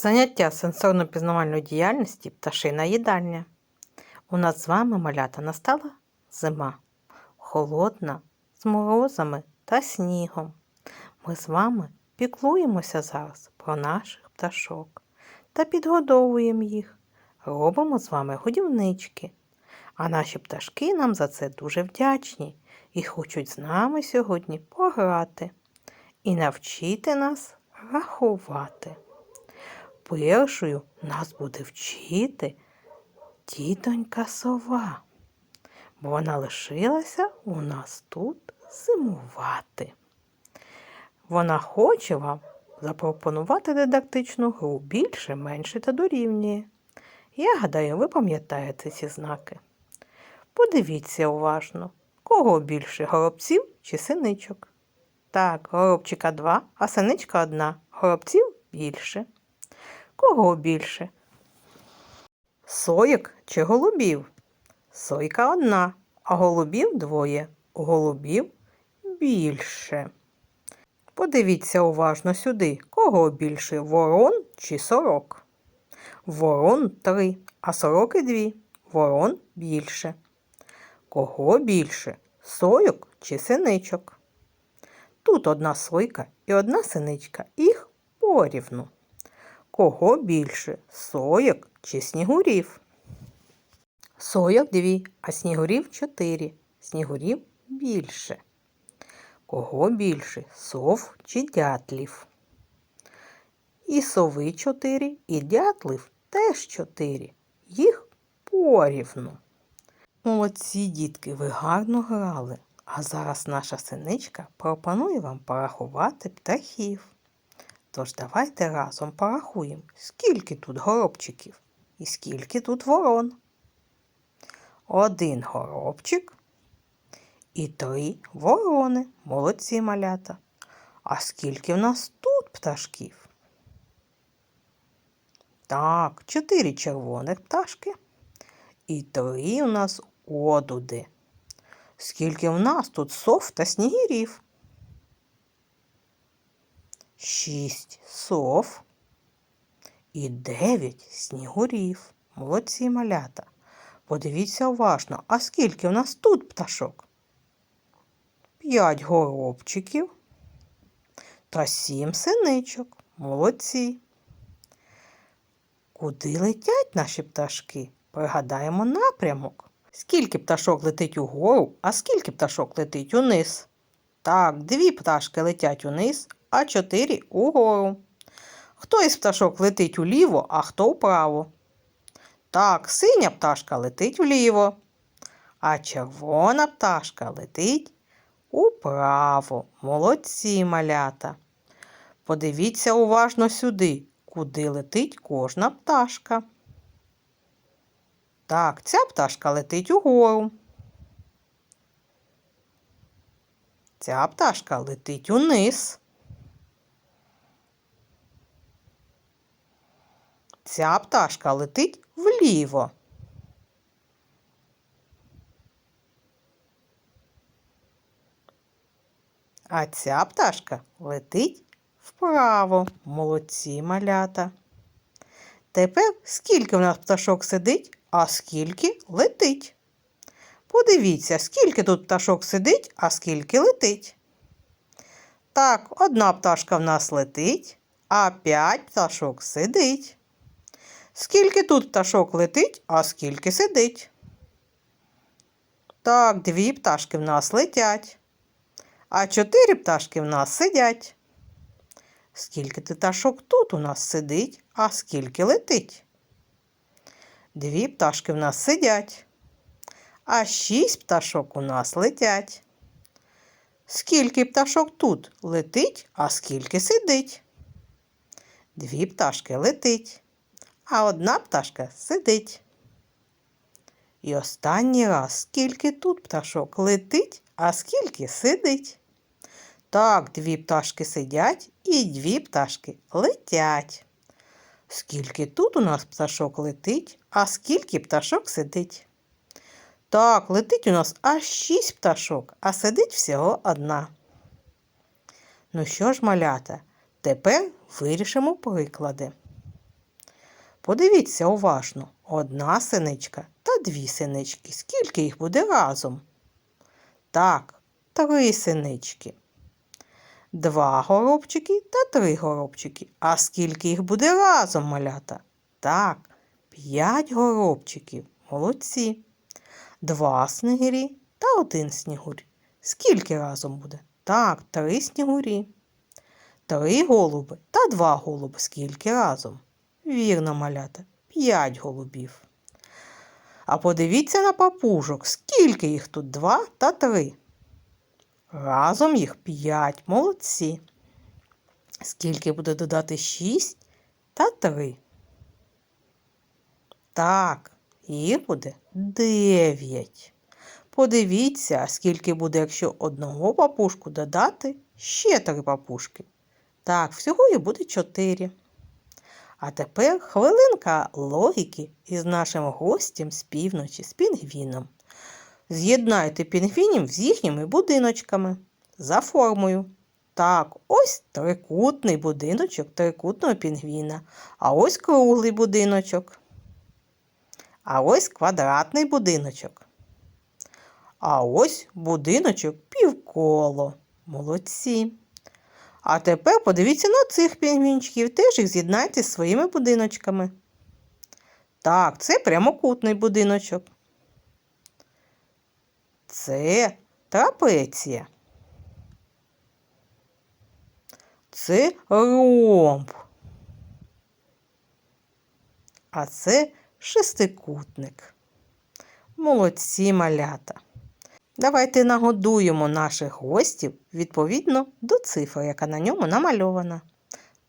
Заняття сенсорно-пізнавальної діяльності пташина їдальня. У нас з вами малята настала зима, холодна, з морозами та снігом. Ми з вами піклуємося зараз про наших пташок та підгодовуємо їх. Робимо з вами годівнички. А наші пташки нам за це дуже вдячні і хочуть з нами сьогодні пограти і навчити нас рахувати. Першою нас буде вчити тітонька сова, бо вона лишилася у нас тут зимувати. Вона хоче вам запропонувати дидактичну гру більше, менше та дорівнює. Я гадаю, ви пам'ятаєте ці знаки. Подивіться уважно, кого більше горобців чи синичок. Так, горобчика два, а синичка одна. Горобців більше. Кого більше? Соєк чи голубів? Сойка одна, а голубів двоє. Голубів більше. Подивіться уважно сюди, кого більше ворон чи сорок? Ворон три, а сороки дві. Ворон більше. Кого більше? Сойок чи синичок? Тут одна сойка і одна синичка. Їх порівну. Кого більше? Соєк чи снігурів? Соєк дві, а снігурів чотири. Снігурів більше. Кого більше? Сов чи дятлів? І сови чотири, і дятлів теж чотири. Їх порівну. Молодці, дітки, ви гарно грали. А зараз наша синичка пропонує вам порахувати птахів. Тож давайте разом порахуємо, скільки тут горобчиків і скільки тут ворон. Один горобчик і три ворони. Молодці малята. А скільки в нас тут пташків? Так, чотири червоних пташки і три у нас одуди. Скільки в нас тут сов та снігірів? Шість сов і дев'ять снігурів. Молодці малята. Подивіться уважно, а скільки в нас тут пташок? П'ять горобчиків та сім синичок. Молодці. Куди летять наші пташки? Пригадаємо напрямок. Скільки пташок летить угору, а скільки пташок летить униз? Так, дві пташки летять униз, а чотири угору. Хто із пташок летить уліво, а хто вправо? Так, синя пташка летить вліво, а червона пташка летить управо. Молодці малята. Подивіться уважно сюди, куди летить кожна пташка. Так, ця пташка летить угору. Ця пташка летить униз. Ця пташка летить вліво. А ця пташка летить вправо. Молодці малята. Тепер скільки в нас пташок сидить, а скільки летить. Подивіться, скільки тут пташок сидить, а скільки летить. Так, одна пташка в нас летить, а п'ять пташок сидить. Скільки тут пташок летить, а скільки сидить? Так, дві пташки в нас летять, а чотири пташки в нас сидять. Скільки пташок тут у нас сидить, а скільки летить? Дві пташки в нас сидять, а шість пташок у нас летять. Скільки пташок тут летить, а скільки сидить? Дві пташки летить, а одна пташка сидить. І останній раз, скільки тут пташок летить, а скільки сидить. Так, дві пташки сидять і дві пташки летять. Скільки тут у нас пташок летить, а скільки пташок сидить? Так, летить у нас аж шість пташок, а сидить всього одна. Ну що ж, малята, тепер вирішимо приклади. Подивіться уважно. Одна синичка та дві синички. Скільки їх буде разом? Так, три синички. Два горобчики та три горобчики. А скільки їх буде разом, малята? Так, п'ять горобчиків. Молодці. Два снігирі та один снігурь. Скільки разом буде? Так, три снігурі. Три голуби та два голуби. Скільки разом? Вірно, малята, п'ять голубів. А подивіться на папужок, скільки їх тут два та три. Разом їх п'ять, молодці. Скільки буде додати шість та три? Так, їх буде дев'ять. Подивіться, скільки буде, якщо одного папушку додати ще три папушки. Так, всього їх буде чотири. А тепер хвилинка логіки із нашим гостем з півночі, з пінгвіном. З'єднайте пінгвінів з їхніми будиночками за формою. Так, ось трикутний будиночок трикутного пінгвіна, а ось круглий будиночок. А ось квадратний будиночок. А ось будиночок півколо. Молодці. А тепер подивіться на цих пінгвінчиків, теж їх з'єднайте з своїми будиночками. Так, це прямокутний будиночок. Це трапеція. Це ромб. А це шестикутник. Молодці малята. Давайте нагодуємо наших гостів відповідно до цифри, яка на ньому намальована.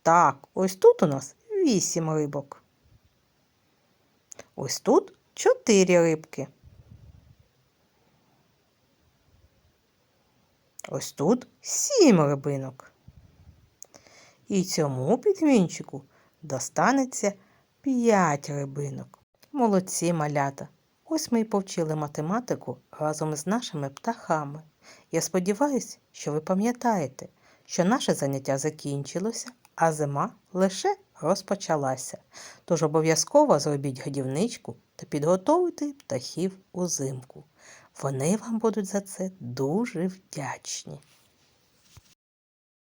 Так, ось тут у нас вісім рибок. Ось тут чотири рибки. Ось тут сім рибинок. І цьому підвінчику достанеться п'ять рибинок. Молодці малята. Ось ми й повчили математику разом з нашими птахами. Я сподіваюся, що ви пам'ятаєте, що наше заняття закінчилося, а зима лише розпочалася. Тож обов'язково зробіть годівничку та підготуйте птахів узимку. Вони вам будуть за це дуже вдячні.